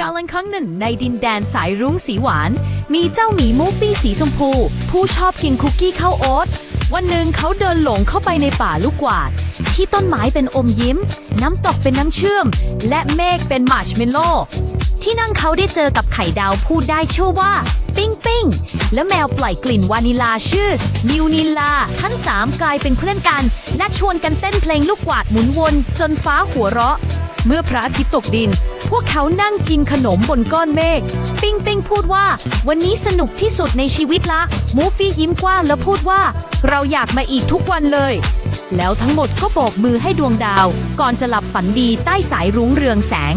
กาลันครั้งหนึ่งในดินแดนสายรุ้งสีหวาน มีเจ้าหมีมูฟฟี่สีชมพู ผู้ชอบกินคุกกี้ข้าวโอ๊ตวันหนึ่งเขาเดินหลงเข้าไปในป่าลูกกวาด ที่ต้นไม้เป็นอมยิ้ม น้ำตกเป็นน้ำเชื่อม และเมฆเป็นมาร์ชเมลโล่ที่นั่งเขาได้เจอกับไข่ดาวพูดได้ชื่อว่า ปิ้งปิ้งและแมวปล่อยกลิ่นวานิลาชื่อ มิวนิลา ทั้งสามกลายเป็นเพื่อนกัน และชวนกันเต้นเพลงลูกกวาดหมุนวนจนฟ้าหัวเราะ เมื่อพระอาทิตย์ตกดิน พวกเขานั่งกินขนมบนก้อนเมฆ ปิ้งปิ้งพูดว่า วันนี้สนุกที่สุดในชีวิตละ มูฟี่ยิ้มกว้างแล้วพูดว่า เราอยากมาอีกทุกวันเลย แล้วทั้งหมดก็โบกมือให้ดวงดาว ก่อนจะหลับฝันดีใต้สายรุ้งเรืองแสง